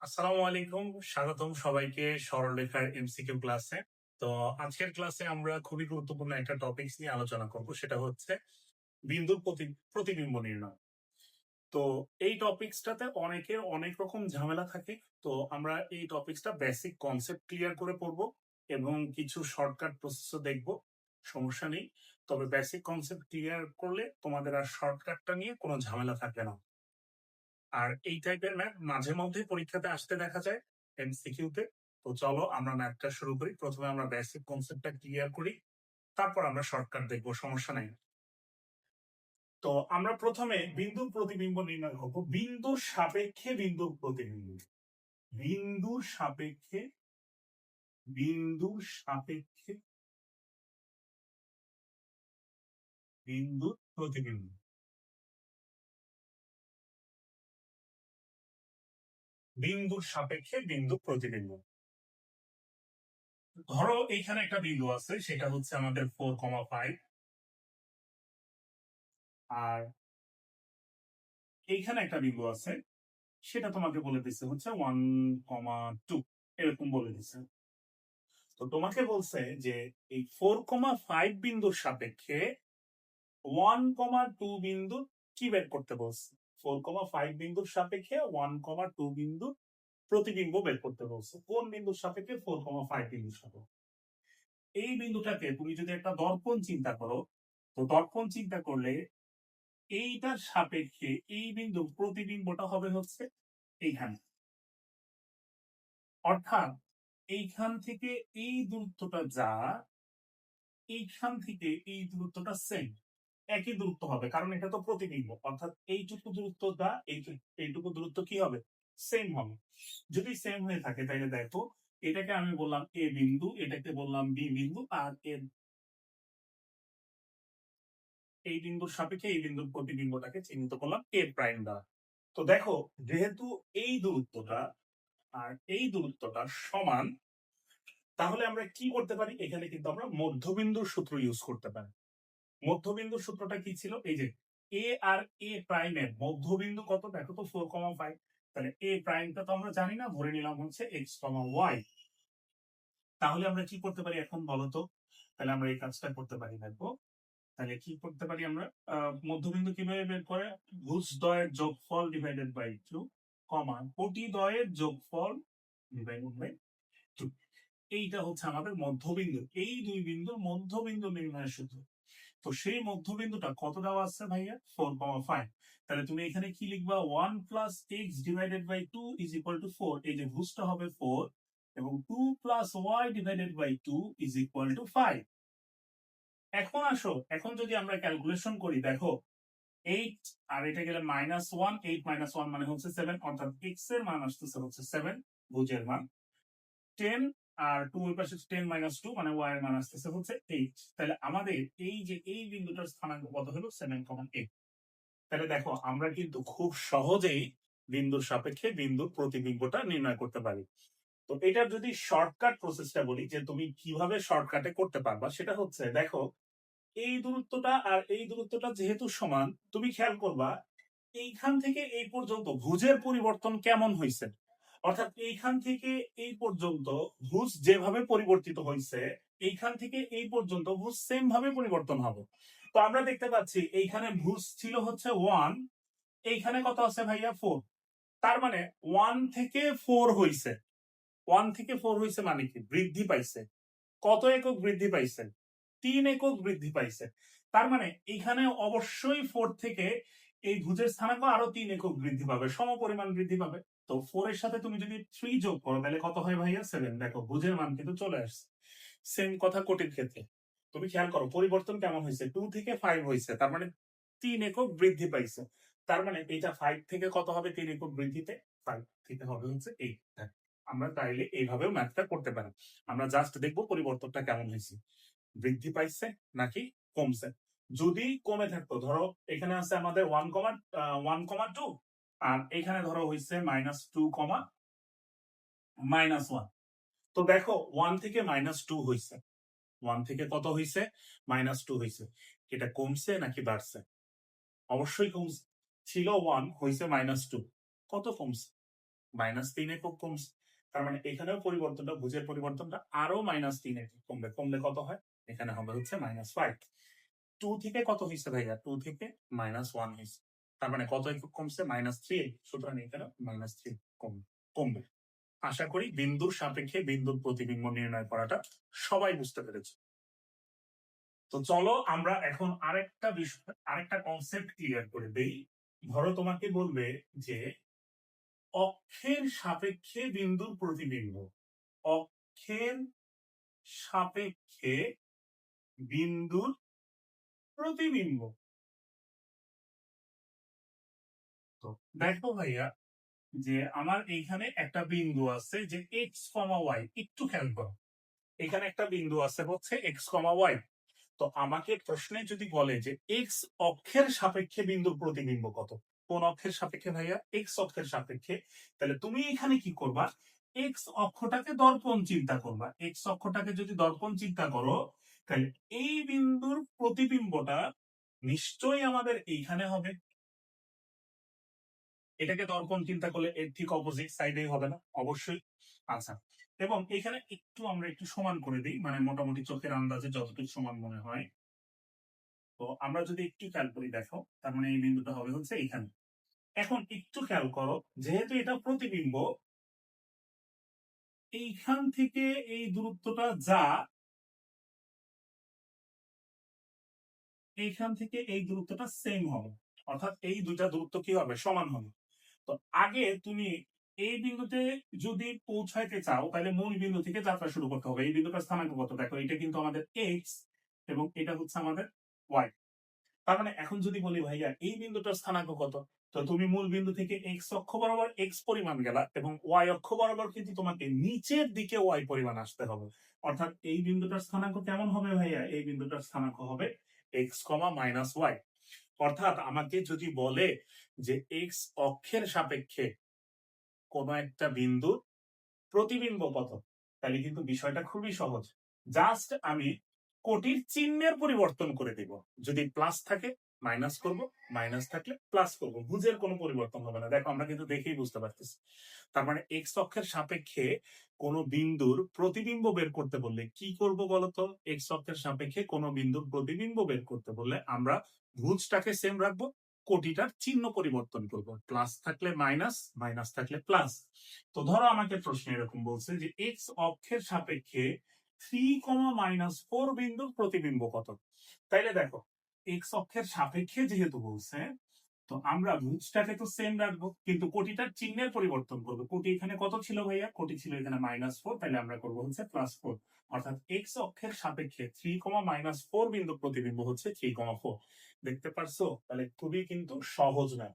আসসালামু আলাইকুম। স্বাগতম সবাইকে সরলরেখার এমসিকিউ ক্লাসে তো আজকের ক্লাসে আমরা খুবই গুরুত্বপূর্ণ একটা টপিকস নিয়ে আলোচনা করব। সেটা হচ্ছে বিন্দুর প্রতি- প্রতিবিম্ব নির্ণয়। তো এই টপিকসটাতে অনেকের অনেক রকম ঝামেলা থাকে। তো আমরা এই টপিকসটা বেসিক কনসেপ্ট ক্লিয়ার করে পড়ব এবং কিছু শর্টকাট প্রসেসও দেখব। সমস্যা নেই। তবে বেসিক কনসেপ্ট ক্লিয়ার করলে তোমাদের আর শর্টকাটটা নিয়ে কোনো ঝামেলা থাকবে না। আর এই টাইপের ম্যাথ মাঝে মধ্যে পরীক্ষাতে আসতে দেখা যায় এমসিকিউতে তো চলো আমরা ম্যাথটা শুরু করি। প্রথমে আমরা বেসিক কনসেপ্টটা ক্লিয়ার করি। তারপর আমরা শর্টকাট দেখব, সমস্যা নেই। তো আমরা প্রথমে বিন্দুর প্রতিবিম্ব নির্ণয় করব। বিন্দুর সাপেক্ষে বিন্দুর প্রতিবিম্ব। বিন্দুর সাপেক্ষে বিন্দুর সাপেক্ষে, বিন্দুর প্রতিবিম্ব। বিন্দুর সাপেক্ষে বিন্দু প্রতিবিম্ব ধরো এইখানে একটা বিন্দু আছে, সেটা হচ্ছে আমাদের ফোর কমা ফাইভ আর এইখানে একটা বিন্দু আছে, সেটা তোমাকে বলে দিচ্ছে হচ্ছে ওয়ান কমা টু এরকম বলে দিচ্ছে। তো তোমাকে বলছে যে এই ফোর কমা ফাইভ বিন্দুর সাপেক্ষে ওয়ান কমা টু বিন্দু কি বের করতে বলছে? ফোর কমা ফাইভ বিন্দুর সাপেক্ষে ওয়ান কমা টু বিন্দু প্রতিবিম্ব বের করতে বলছে কোন বিন্দুর সাপেক্ষে ফোর কমা ফাইভ বিন্দুর সাপেক্ষে? এই বিন্দুটাকে তুমি যদি একটা দর্পণ চিন্তা করো, তো দর্পণ চিন্তা করলে এইটার সাপেক্ষে এই বিন্দু প্রতিবিম্বটা হবে হচ্ছে এইখানে। অর্থাৎ এইখান থেকে এই দূরত্বটা যা, এইখান থেকে এই দূরত্বটা সেম একই দূরত্ব হবে, কারণ এটা তো প্রতিবিম্ব অর্থাৎ এইটুকু দূরত্ব এইটুকু এইটুকু দূরত্ব কি হবে? সেম হবে। যদি সেম হয়ে থাকে তাহলে দেখো, এটাকে আমি বললাম এ বিন্দু, এটাকে বললাম বি বিন্দু, আর এর এই বিন্দুর সাপেক্ষে এই বিন্দুর প্রতিবিম্বটাকে চিহ্নিত করলাম এ প্রাইম দ্বারা তো দেখো, যেহেতু এই দূরত্বটা আর এই দূরত্বটা সমান, তাহলে আমরা কি করতে পারি? এখানে কিন্তু আমরা মধ্যবিন্দুর সূত্র ইউজ করতে পারি। মধ্যবিন্দুর সূত্রটা কি ছিল? এই যে এ আর এ প্রাইমের মধ্যবিন্দু কত? দেখো তো ফোর কমা ফাইভ তাহলে এ প্রাইমটা তো আমরা জানি না, ধরে নিলাম হচ্ছে এক্স কমা ওয়াই তাহলে আমরা কি করতে পারি এখন বলো তো? তাহলে আমরা এই কাজটা করতে পারি, দেখো। তাহলে কি করতে পারি আমরা? মধ্যবিন্দু কীভাবে বের করে? ভুজ দয়ের যোগফল ডিভাইডেড বাই টু কমা কোটি দয়ের যোগফল ডিভাইডেড বাই টু এইটা হচ্ছে আমাদের মধ্যবিন্দু। এই দুই বিন্দুর মধ্যবিন্দু নির্ণয়ের সূত্র তো সেই মধ্যবিন্দুটা কত দেওয়া আছে ভাইয়া? ফোর কমা ফাইভ তাহলে তুমি এখানে কি লিখবা? One plus x divided by two is equal to four এই যে ভুজটা হবে ফোর এবং two plus y divided by two is equal to five এখন আসো, এখন যদি আমরা ক্যালকুলেশন করি, দেখো এইট আর এটা গেলে minus one eight minus one মানে হচ্ছে সেভেন অর্থাৎ এক্সের মান আসতেছে হচ্ছে সেভেন ভুজের মান। টেন আর টু এর পাশে টেন মাইনাস টু মানে ওয়াই এর মান আসতেছে হচ্ছে এইট তাহলে আমাদের এই যে এই বিন্দুটার স্থানাঙ্ক কত হলো সেভেন কমন এইট তাহলে দেখো, আমরা কিন্তু খুব সহজেই বিন্দুর সাপেক্ষে বিন্দুর প্রতিবিম্বটা নির্ণয় করতে পারি। তো এটার যদি শর্টকাট প্রসেসটা বলি, যে তুমি কীভাবে শর্টকাটে করতে পারবা, সেটা হচ্ছে দেখো, এই দূরত্বটা আর এই দূরত্বটা যেহেতু সমান, তুমি খেয়াল করবা, এইখান থেকে এই পর্যন্ত ভুজের পরিবর্তন কেমন হয়েছে অর্থাৎ এইখান থেকে এই পর্যন্ত ভুজ যেভাবে পরিবর্তিত হয়েছে এইখান থেকে এই পর্যন্ত ভুজ সেম ভাবে পরিবর্তন হবে। তো আমরা দেখতে পাচ্ছি এইখানে ভুজ ছিল হচ্ছে ওয়ান এইখানে কত আছে ভাইয়া? ফোর তার মানে ওয়ান থেকে ফোর হইছে। ওয়ান থেকে ফোর হইছে মানে কি? বৃদ্ধি পাইছে। কত একক বৃদ্ধি পাইছে? তিন একক বৃদ্ধি পাইছে। তার মানে এখানে অবশ্যই ফোর থেকে এই ভুজের স্থানাঙ্ক আরও তিন একক বৃদ্ধি পাবে সম পরিমাণ বৃদ্ধি পাবে। তো ফোর এর সাথে তুমি যদি থ্রি যোগ করো, তাহলে কত হয় ভাইয়া? সেভেন দেখো, ভুজের মান কিন্তু চলে আসছে। সেম কথা কোটির ক্ষেত্রে। তুমি খেয়াল করো, পরিবর্তন কেমন হয়েছে? টু থেকে ফাইভ হয়েছে, তার মানে তিন একক বৃদ্ধি পাইছে। তার মানে এটা ফাইভ থেকে কত হবে? তিন একক বৃদ্ধিতে ফাইভ থেকে হবে হচ্ছে এইট আমরা তাইলে এইভাবেও ম্যাথটা করতে পারি। আমরা জাস্ট দেখব পরিবর্তনটা কেমন হয়েছে। বৃদ্ধি পাইছে নাকি কমছে? যদি কমে থাকতো, ধরো এখানে আছে আমাদের one comma one comma two আর এখানে ধরো হয়েছে minus two comma minus one তো দেখো ওয়ান থেকে মাইনাস টু হয়েছে ওয়ান থেকে কত হয়েছে মাইনাস টু হয়েছে এটা কমছে নাকি বাড়ছে? অবশ্যই কমছে। ছিল ওয়ান হয়েছে মাইনাস টু কত কমছে? মাইনাস তিন একক কমছে। তার মানে এখানেও পরিবর্তনটা ভুজের পরিবর্তনটা আরও মাইনাস তিন কমবে। কমলে কত হয়? এখানে হবে হচ্ছে মাইনাস ফাইভ টু থেকে কত হয়েছে ভাইয়া? টু থেকে মাইনাস ওয়ান হয়েছে তার মানে কত একক কমছে? মাইনাস থ্রি সুতরাং এখানে মাইনাস থ্রি কমবে কমবে। আশা করি বিন্দুর সাপেক্ষে বিন্দুর প্রতিবিম্ব নির্ণয় করাটা সবাই বুঝতে পেরেছে। তো চলো আমরা এখন আরেকটা বিষয়, আরেকটা কনসেপ্ট ক্লিয়ার করে দেই। ধরো তোমাকে বলবে যে অক্ষের সাপেক্ষে বিন্দুর প্রতিবিম্ব, অক্ষের সাপেক্ষে বিন্দুর প্রতিবিম্ব। তো দেখো ভাইয়া যে আমার এইখানে একটা বিন্দু আছে যে এক্স কমা ওয়াই একটু খেয়াল করো। এখানে একটা বিন্দু আছে হচ্ছে এক্স কমা ওয়াই তো আমাকে প্রশ্নে যদি বলে যে এক্স অক্ষের সাপেক্ষে বিন্দুর প্রতিবিম্ব কত? কোন অক্ষের সাপেক্ষে ভাইয়া? এক্স অক্ষের সাপেক্ষে। তাহলে তুমি এখানে কি করবা? এক্স অক্ষটাকে দর্পণ চিন্তা করবা। এক্স অক্ষটাকে যদি দর্পণ চিন্তা করো, তাহলে এই বিন্দুর প্রতিবিম্বটা নিশ্চয়ই আমাদের এইখানে হবে। এটাকে দর্পণ চিন্তা করলে এর ঠিক অপোজিট সাইডেই হবে না, অবশ্যই। আচ্ছা এবং এখানে একটু আমরা একটু সমান করে দিই মানে মোটামুটি চোখের আন্দাজে যতটুকু সমান মনে হয়। তো আমরা যদি একটু খেয়াল করি, দেখো, তার মানে এই বিন্দুটা হবে হচ্ছে এইখানে এখন একটু খেয়াল করো, যেহেতু এটা প্রতিবিম্ব, এইখান থেকে এই দূরত্বটা যা, এইখান থেকে এই দূরত্বটা সেম হবে। অর্থাৎ এই দুইটা দূরত্ব কি হবে? সমান হবে। তো আগে তুমি এই বিন্দুতে যদি পৌঁছাইতে চাও, তাহলে মূল বিন্দু থেকে যাত্রা শুরু করতে হবে। এই বিন্দুটা স্থানাঙ্ক কত দেখো, এটা কিন্তু আমাদের এক্স এবং এটা হচ্ছে আমাদের ওয়াই তার মানে এখন যদি বলি, ভাইয়া, এই বিন্দুটার স্থানাঙ্ক কত তো তুমি মূল বিন্দু থেকে এক্স অক্ষ বরাবর এক্স পরিমাণ গেলা এবং ওয়াই অক্ষ বরাবর কিন্তু তোমাকে নিচের দিকে ওয়াই পরিমাণ আসতে হবে। অর্থাৎ এই বিন্দুটার স্থানাঙ্ক কেমন হবে, ভাইয়া? এই বিন্দুটার স্থানাঙ্ক হবে এক্স কমা মাইনাস ওয়াই অর্থাৎ আমাকে যদি বলে যে এক্স অক্ষের সাপেক্ষে কোন একটা বিন্দুর প্রতিবিম্ব কত তাহলে কিন্তু বিষয়টা খুবই সহজ। জাস্ট আমি কোটির চিহ্নের পরিবর্তন করে দিব। যদি প্লাস থাকে মাইনাস করব মাইনাস থাকলে প্লাস করব। বুঝের কোনো পরিবর্তন হবে না। দেখো, আমরা কিন্তু দেখেই বুঝতে পারতেছি। তার মানে এক্স অক্ষের সাপেক্ষে কোন বিন্দুর প্রতিবিম্ব বের করতে বললে কি করব বলতো? এক্স অক্ষের সাপেক্ষে কোন বিন্দুর প্রতিবিম্ব বের করতে বললে আমরা ভুজটাকে সেম রাখব, কোটিটার চিহ্ন পরিবর্তন করব। প্লাস থাকলে মাইনাস মাইনাস থাকলে প্লাস তো ধরো আমাকে প্রশ্ন এরকম বলছে যে এক্স অক্ষের সাপেক্ষে থ্রি কমা মাইনাস ফোর বিন্দুর প্রতিবিম্ব কত? তাইলে দেখো এক্স অক্ষের সাপেক্ষে যেহেতু বলছে তো আমরা রুটসটাকে তো সেম রাখব, কিন্তু কোটিটার চিহ্নের পরিবর্তন করব। কোটি এখানে কত ছিল ভাইয়া? কোটি ছিল এখানে মাইনাস ফোর তাহলে আমরা করব হচ্ছে প্লাস ফোর অর্থাৎ এক্স অক্ষের সাপেক্ষে থ্রি কমা মাইনাস ফোর বিন্দু প্রতিবিম্ব হচ্ছে থ্রি কমা ফোর দেখতে পারছ? তাহলে খুবই কিন্তু সহজ না।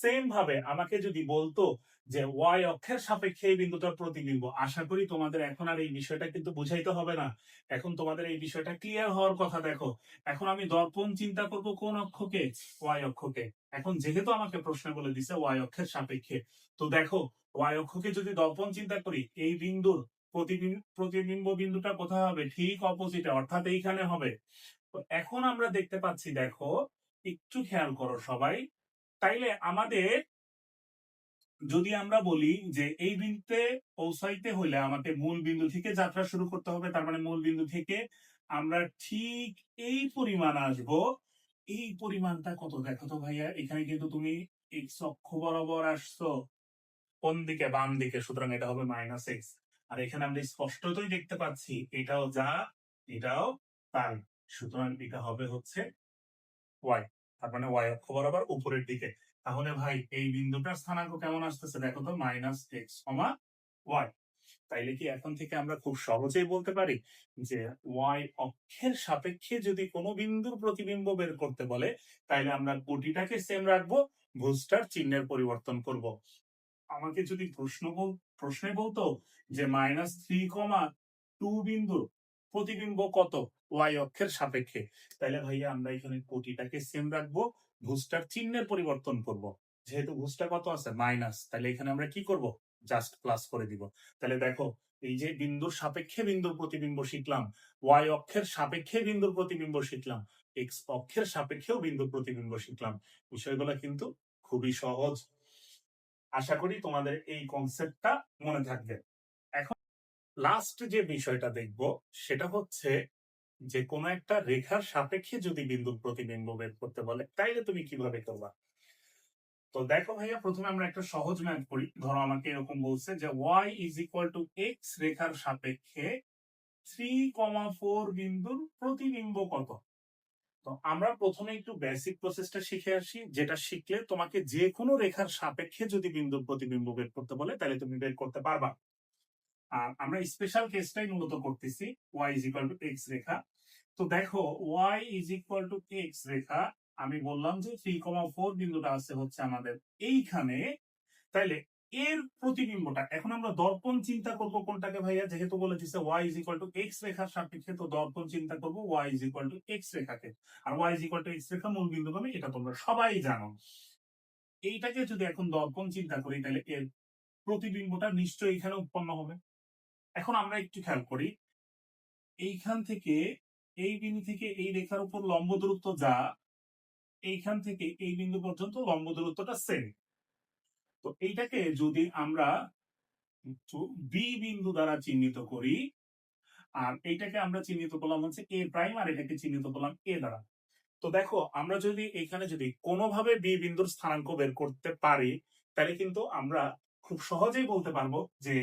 সেম ভাবে আমাকে যদি বলতো যে ওয়াই অক্ষের সাপেক্ষে এই বিন্দুটার প্রতিবিম্ব। আশা করি তোমাদের এখন আর এই বিষয়টা কিন্তু বুঝাইতে হবে না। এখন তোমাদের এই বিষয়টা ক্লিয়ার হওয়ার কথা দেখো। এখন আমি দর্পণ চিন্তা করব কোন অক্ষকে? ওয়াই অক্ষকে। এখন যেহেতু আমাকে প্রশ্ন বলে দিছে ওয়াই অক্ষের সাপেক্ষে, তো দেখো ওয়াই অক্ষকে যদি দর্পণ চিন্তা করি, এই বিন্দুর প্রতিবিম্ব প্রতিবিম্ব বিন্দুটা কোথায় হবে? ঠিক অপোজিটে অর্থাৎ এইখানে হবে। তো এখন আমরা দেখতে পাচ্ছি, দেখো, একটু খেয়াল করো সবাই। তাইলে আমাদের যদি আমরা বলি যে এই বিন্দুতে পৌঁছাইতে হলে আমাকে মূল বিন্দু থেকে যাত্রা শুরু করতে হবে, তার মানে মূল বিন্দু থেকে আমরা ঠিক এই পরিমাণ আসব। এই পরিমাণটা কত? দেখো তো ভাইয়া, এখানে কিন্তু তুমি এক্স অক্ষ বরাবর আসছো, কোন দিকে? বাম দিকে, সুতরাং এটা হবে মাইনাস এক্স আর এখানে আমরা স্পষ্টতই দেখতে পাচ্ছি, এটাও যা, এটাও তাই। সুতরাং এটা হবে হচ্ছে ওয়াই তার মানে ওয়াই অক্ষ বরাবর উপরের দিকে। তাহলে ভাই, এই বিন্দুটার স্থানাঙ্ক কেমন আসতেছে? দেখো তো মাইনাস এক্স কমা ওয়াই তাইলে কি এখন থেকে আমরা খুব সহজেই বলতে পারি যে ওয়াই অক্ষের সাপেক্ষে যদি কোনো বিন্দুর প্রতিবিম্ব বের করতে বলে, তাইলে আমরা কোটিটাকে সেম রাখব, ভুজটার চিহ্নের পরিবর্তন করব। আমাকে যদি প্রশ্ন বল, প্রশ্নে বলতো যে মাইনাস থ্রি কমা টু বিন্দু প্রতিবিম্ব কত? ওয়াই অক্ষের সাপেক্ষে। তাহলে ভাইয়া আমরা এখানে কোটিটাকে সেম রাখব, ভুজটার চিহ্নের পরিবর্তন করব। যেহেতু ভুজটা কত আছে? মাইনাস তাহলে এখানে আমরা কি করব? জাস্ট প্লাস করে দিব। তাহলে দেখো, এই যে বিন্দুর সাপেক্ষে বিন্দুর প্রতিবিম্ব শিখলাম ওয়াই অক্ষের সাপেক্ষে বিন্দুর প্রতিবিম্ব শিখলাম এক্স অক্ষের সাপেক্ষেও বিন্দুর প্রতিবিম্ব শিখলাম। বিষয়গুলো কিন্তু খুবই সহজ। আশা করি তোমাদের এই কনসেপ্টটা মনে থাকবে। লাস্ট যে বিষয়টা দেখব, সেটা হচ্ছে যে কোনো একটা রেখার সাপেক্ষে যদি বিন্দুর প্রতিবিম্ব বের করতে বলে, তাইলে তুমি কীভাবে করবা? তো দেখো ভাইয়া, প্রথমে আমরা একটা সহজ ম্যাথ করি ধরো আমাকে এরকম বলছে যে y is equal to x রেখার সাপেক্ষে থ্রি কমা ফোর বিন্দুর প্রতিবিম্ব কত? তো আমরা প্রথমে একটু বেসিক প্রসেসটা শিখে আসি, যেটা শিখলে তোমাকে যে কোনো রেখার সাপেক্ষে যদি বিন্দুর প্রতিবিম্ব বের করতে বলে তাহলে তুমি বের করতে পারবা। আর আমরা স্পেশাল কেসটাই মূলত করতেছি y is equal to x রেখা। তো দেখো y is equal to x রেখা, আমি বললাম যে থ্রি কমা ফোর বিন্দুটা আছে হচ্ছে আমাদের এইখানে। তাইলে এর প্রতিবিম্বটা, এখন আমরা দর্পণ চিন্তা করব কোনটাকে ভাইয়া? যেহেতু বলে দিচ্ছে y is equal to x রেখার সাপেক্ষে, তো দর্পণ চিন্তা করব y is equal to x রেখাকে। আর y is equal to x রেখা মূল বিন্দু পাবে এটা তোমরা সবাই জানো। এইটাকে যদি এখন দর্পণ চিন্তা করি তাহলে এর প্রতিবিম্বটা নিশ্চয়ই এখানে উৎপন্ন হবে। এখন আমরা একটু খেয়াল করি। এইখান থেকে এই বিন্দু থেকে এই রেখার উপর লম্ব দূরত্ব যা, এইখান থেকে এই বিন্দু পর্যন্ত লম্ব দূরত্বটা সেম তো এইটাকে যদি আমরা বি বিন্দু দ্বারা চিহ্নিত করি, আর এইটাকে আমরা চিহ্নিত করলাম হচ্ছে এ প্রাইম আর এটাকে চিহ্নিত করলাম এ দ্বারা। তো দেখো, আমরা যদি এখানে যদি কোনোভাবে বি বিন্দুর স্থানাঙ্ক বের করতে পারি, তাহলে কিন্তু আমরা খুব সহজেই বলতে পারব যে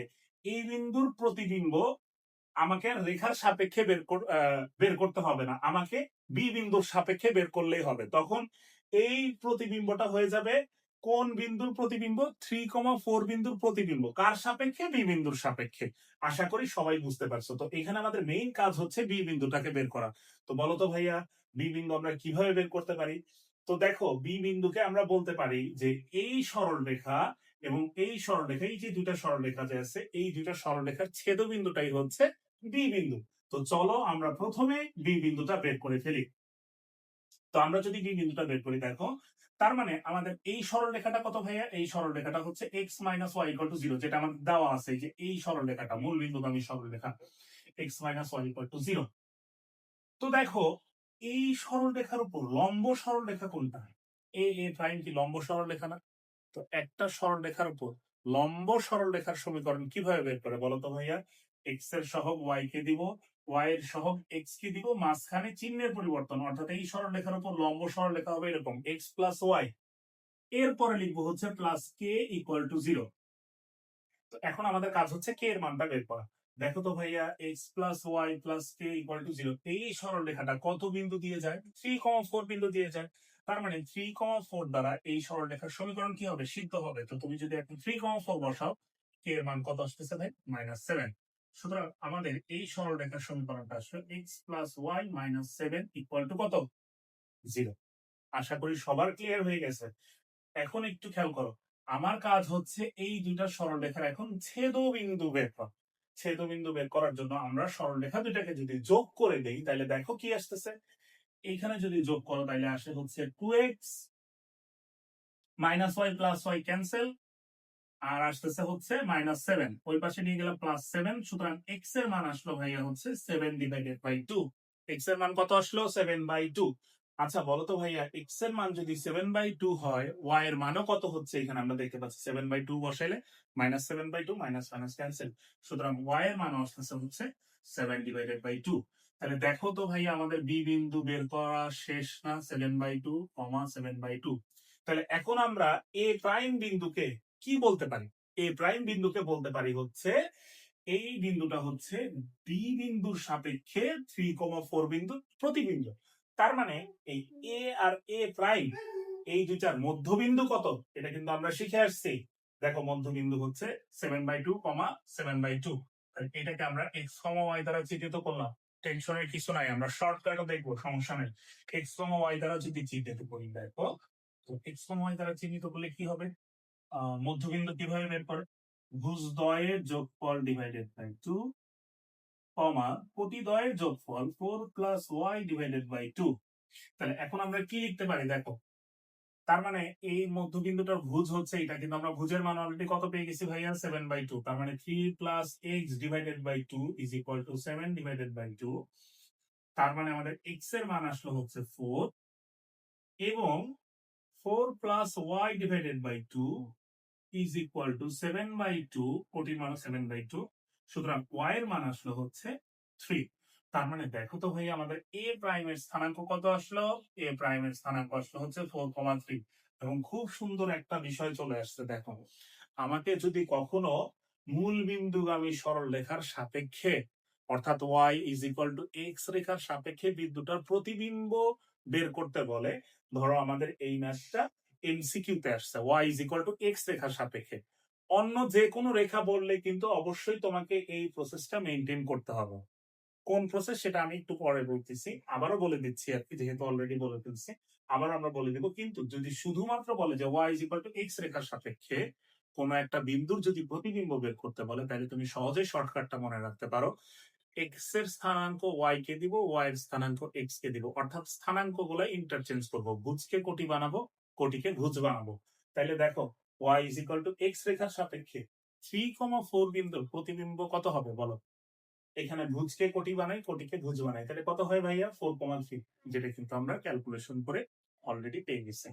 এই বিন্দুর প্রতিবিম্ব আমাকে রেখার সাপেক্ষে বের বের করতে হবে না। আমাকে বি বিন্দুর সাপেক্ষে বের করলেই হবে। তখন এই প্রতিবিম্বটা হয়ে যাবে কোন বিন্দুর প্রতিবিম্ব? থ্রি কমা ফোর বিন্দুর প্রতিবিম্ব। কার সাপেক্ষে? বি বিন্দুর সাপেক্ষে। আশা করি সবাই বুঝতে পারছ। তো এখানে আমাদের মেইন কাজ হচ্ছে বি বিন্দুটাকে বের করা। তো বলো তো ভাইয়া বি বিন্দু আমরা কীভাবে বের করতে পারি? তো দেখো বি বিন্দুকে আমরা বলতে পারি যে এই সরল রেখা এবং এই সরলরেখা এই যে দুইটা সরলরেখা যে আছে, এই দুইটা সরলরেখার ছেদবিন্দুটাই হচ্ছে বি বিন্দু। তো চলো আমরা প্রথমে বি বিন্দুটা বের করে ফেলি। তো আমরা যদি বি বিন্দুটা বের করি, দেখো, তার মানে আমাদের এই সরলরেখাটা কত ভাইয়া? এই সরলরেখাটা হচ্ছে x minus y to zero যেটা আমাদের দেওয়া আছে যে এই সরলরেখাটা মূল বিন্দুগামী সরলরেখা x minus y to zero তো দেখো, এই সরলরেখার উপর লম্ব সরলরেখা কোনটা? এ এ প্রাইম কি লম্ব সরলরেখা না? তো একটা সরলরেখার উপর লম্ব সরলরেখার সমীকরণ কীভাবে বের করে বলো তো ভাইয়া? এক্সের সহগ ওয়াই কে দিব ওয়াই এর সহগ এক্স কে দিব, মাঝখানে চিহ্নের পরিবর্তন, অর্থাৎ এই সরলরেখার উপর লম্ব সরলরেখা হবে এরকম এক্স প্লাস ওয়াই এরপরে লিখব হচ্ছে plus k equal to zero তো এখন আমাদের কাজ হচ্ছে কে এর মানটা বের করা। দেখো তো ভাইয়া x plus y plus k equal to zero এই সরলরেখাটা কত বিন্দু দিয়ে যায়? থ্রি কমা ফোর বিন্দু দিয়ে যায়। তার মানে থ্রি কমা ফোর দ্বারা এই সরলরেখার সমীকরণ কি হবে? সিদ্ধ হবে। তো তুমি যদি এখন থ্রি কমা ফোর বসাও কে এর মান কত আসতেছে মাইনাস সেভেন সুতরাং আমাদের এই সরলরেখার সমীকরণটা x plus y minus seven equal to কত? জিরো আশা করি সবার ক্লিয়ার হয়ে গেছে। এখন একটু খেয়াল করো, আমার কাজ হচ্ছে এই দুইটা সরলরেখার এখন ছেদবিন্দু বের করা। ছেদবিন্দু বের করার জন্য আমরা সরলরেখা দুইটাকে যদি যোগ করে দেই, তাহলে দেখো কি আসতেছে? এইখানে যদি যোগ করো তাহলে আসে হচ্ছে two x minus y plus y cancel আর আসতেছে হচ্ছে মাইনাস সেভেন ওই পাশে নিয়ে গেলাম প্লাস সেভেন সুতরাং এক্সের মান আসলো ভাইয়া হচ্ছে সেভেন ডিভাইডেড বাই টু এক্সের মান কত আসলো? সেভেন বাই টু আচ্ছা বলো তো ভাইয়া এক্সের মান যদি সেভেন বাই টু হয় ওয়াই এর মানও কত হচ্ছে? এখানে আমরা দেখতে পাচ্ছি seven by two বসাইলে minus seven by two minus minus cancel সুতরাং ওয়াই এর মানও আসতেছে হচ্ছে সেভেন ডিভাইডেড বাই টু তাহলে দেখো তো ভাইয়া আমাদের বি বিন্দু বের করা শেষ না? Seven by two comma seven by two তাহলে এখন আমরা এ প্রাইম বিন্দুকে কি বলতে পারি? এ প্রাইম বিন্দুকে বলতে পারি হচ্ছে, এই বিন্দুটা হচ্ছে বি বিন্দুর সাপেক্ষে থ্রি কমা ফোর বিন্দু প্রতিবিন্দু তার মানে এই এ আর এ প্রাইম এই দুইটার মধ্যবিন্দু কত? এটা কিন্তু আমরা শিখে আসছি। দেখো মধ্যবিন্দু হচ্ছে seven by two comma seven by two এটাকে আমরা এক্স কমা ওয়াই দ্বারা চিহ্নিত করলাম। টেনশনের কিছু নাই, আমরা শর্টকাটও দেখব, সমস্যা নেই। এক্স ওয়াই দ্বারা যদি চিহ্নিত করি, দেখো। তো এক্স ওয়াই দ্বারা চিহ্নিত করলে কি হবে? মধ্যবিন্দু কীভাবে বের করে? ভুজদ্বয়ের যোগফল ডিভাইডেড বাই টু কমা প্রতিদ্বয়ের যোগফল four plus y divided by two তাহলে এখন আমরা কি লিখতে পারি, দেখো? তার মানে এই মধ্যবিন্দুটার ভুজ হচ্ছে এটা, কিন্তু আমরা ভুজের মান অলরেডি কত পেয়ে গেছি ভাইয়া? সেভেন বাই টু তার মানে three plus x divided by two is equal to seven divided by two তার মানে আমাদের এক্সের মান আসলো হচ্ছে ফোর এবং four plus y divided by two is equal to seven by two কোটির মান সেভেন বাই টু সুতরাং ওয়াই এর মান আসলো হচ্ছে থ্রি তার মানে দেখো তো ভাই আমাদের এ প্রাইমের স্থানাঙ্ক কত আসলো? এ প্রাইমের স্থানাঙ্ক আসলো হচ্ছে ফোর কমা থ্রি এবং খুব সুন্দর একটা বিষয় চলে আসছে দেখো। আমাকে যদি কখনো মূল বিন্দুগামী সরল রেখার সাপেক্ষে অর্থাৎ y is equal to x রেখার সাপেক্ষে বিন্দুটার প্রতিবিম্ব বের করতে বলে, ধরো আমাদের এই ম্যাচটা এমসিকিউতে আসছে y is equal to x রেখার সাপেক্ষে। অন্য যে কোনো রেখা বললে কিন্তু অবশ্যই তোমাকে এই প্রসেসটা মেনটেন করতে হবে। কোন প্রসেস সেটা আমি একটু পরে বলতেছি। আবারও বলে দিচ্ছি আর কি, যেহেতু অলরেডি বলে ফেলছি। আবার আমরা বলে দিব, কিন্তু যদি শুধুমাত্র বলে যে ওয়াই ইজ টু এক্স রেখার সাপেক্ষে কোন একটা বিন্দুর যদি প্রতিবিম্ব বের করতে বলে, তাহলে তুমি সহজেই শর্টকাটটা মনে রাখতে পারো। এক্সের স্থানাঙ্ক ওয়াই কে দিব ওয়াই এর স্থানাঙ্ক এক্স কে দিব। অর্থাৎ স্থানাঙ্কগুলো ইন্টারচেঞ্জ করব। ভুজকে কোটি বানাবো, কোটিকে ভুজ বানাবো। তাহলে দেখো ওয়াই ইজ টু এক্স রেখার সাপেক্ষে থ্রি কমা ফোর বিন্দুর প্রতিবিম্ব কত হবে বলো? এখানে ভুজকে কোটি বানাই, কোটিকে ভুজ বানাই। তাহলে কত হয় ভাইয়া? ফোর কমা থ্রি যেটা কিন্তু আমরা ক্যালকুলেশন করে অলরেডি পেয়ে গেছি।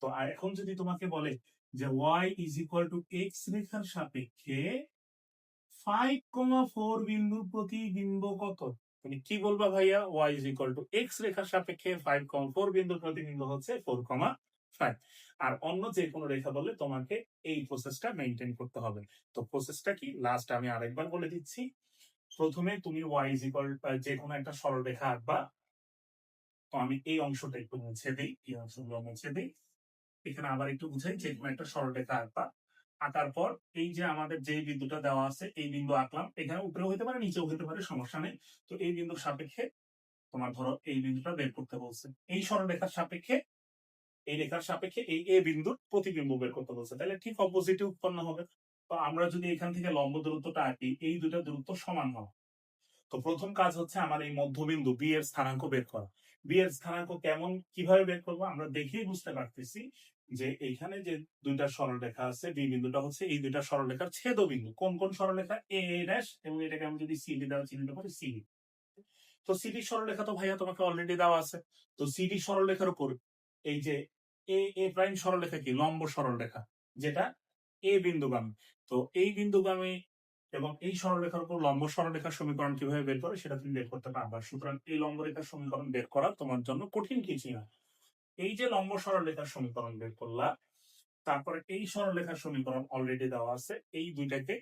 তো আর এখন যদি তোমাকে বলে যে y is equal to x রেখার সাপেক্ষে ফাইভ কমা ফোর বিন্দু প্রতিবিম্ব কত? তুমি কি বলবা ভাইয়া? Y is equal to x রেখার সাপেক্ষে ফাইভ কমা ফোর বিন্দু প্রতিবিম্ব হচ্ছে ফোর কমা ফাইভ আর অন্য যে কোনো রেখা বলে তোমাকে এই প্রসেসটা মেনটেন করতে হবে। তো প্রসেসটা কি? লাস্ট আমি আরেকবার বলে দিচ্ছি। প্রথমে তুমি ওয়াই ইজ যে কোনো একটা সরল রেখা আঁকবা। তো আমি এই অংশটা একটু মুছে দিই, এই অংশগুলো মুছে দিই। এখানে আবার একটু বুঝাই যে কোনো একটা সরলরেখা আঁকবা। আঁকার পর এই যে আমাদের যে বিন্দুটা দেওয়া আছে, এই বিন্দু আঁকলাম। এখানে উপরেও হতে পারে, নিচেও হতে পারে, সমস্যা নেই। তো এই বিন্দুর সাপেক্ষে তোমার ধরো এই বিন্দুটা বের করতে বলছে। এই সরলরেখার সাপেক্ষে, এই রেখার সাপেক্ষে এই এ বিন্দুর প্রতিবিম্ব বের করতে বলছে। তাহলে ঠিক অপোজিটে উৎপন্ন হবে। তো আমরা যদি এখান থেকে লম্ব দূরত্বটা আঁকি, এই দুটা দূরত্ব সমান হবে। তো প্রথম কাজ হচ্ছে আমার এই মধ্যবিন্দু বি এর স্থানাঙ্ক বের করা। বি এর স্থানাঙ্ক কেমন, কীভাবে বের করব, আমরা দেখেই বুঝতে পারতেছি যে এইখানে যে দুইটা সরলরেখা আছে বি বিন্দুটা হচ্ছে এই দুইটা সরলরেখার ছেদ বিন্দু কোন কোন সরলরেখা? এ ড্যাশ এবং এটাকে আমি যদি সিডি দেওয়া চিহ্নিত করি সিডি তো সিডি সরলরেখা তো ভাইয়া তোমাকে অলরেডি দেওয়া আছে। তো সিডি সরলরেখার উপর এই যে এ এ প্রাইম সরলরেখা কি? লম্ব সরলরেখা, যেটা এ বিন্দুগামী তো এই বিন্দুগামী এবং এই সরলরেখার উপর লম্ব সরলরেখার সমীকরণ কীভাবে বের করে সেটা তুমি বের করতে পারবা। সুতরাং এই লম্ব রেখার সমীকরণ বের করা তোমার জন্য কঠিন কিছু না। এই যে লম্ব সরলরেখার সমীকরণ বের করলা, তারপরে এই সরলরেখার সমীকরণ অলরেডি দেওয়া আছে, এই দুইটাকে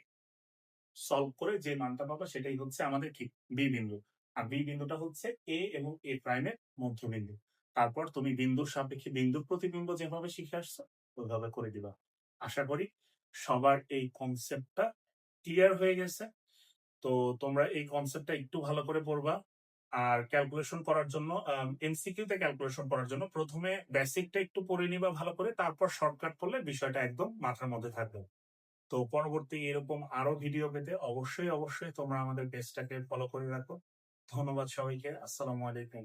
সলভ করে যে মানটা পাবা সেটাই হচ্ছে আমাদের কি? বি বিন্দু। আর বি বিন্দুটা হচ্ছে এ এবং এ প্রাইমের মধ্যবিন্দু। তারপর তুমি বিন্দুর সাপেক্ষে বিন্দুর প্রতিবিম্ব যেভাবে শিখে আসছো, ওইভাবে করে দিবা। আশা করি সবার এই কনসেপ্টটা ক্লিয়ার হয়ে গেছে। তো তোমরা এই কনসেপ্টটা একটু ভালো করে পড়বা। আর ক্যালকুলেশন করার জন্য এমসিকিউতে ক্যালকুলেশন করার জন্য প্রথমে বেসিকটা একটু পড়ে নিবা ভালো করে, তারপর শর্টকাট করলে বিষয়টা একদম মাথার মধ্যে থাকবে। তো পরবর্তী এরকম আরও ভিডিও পেতে অবশ্যই অবশ্যই তোমরা আমাদের পেজটাকে ফলো করে রাখো। ধন্যবাদ সবাইকে। আসসালামু আলাইকুম।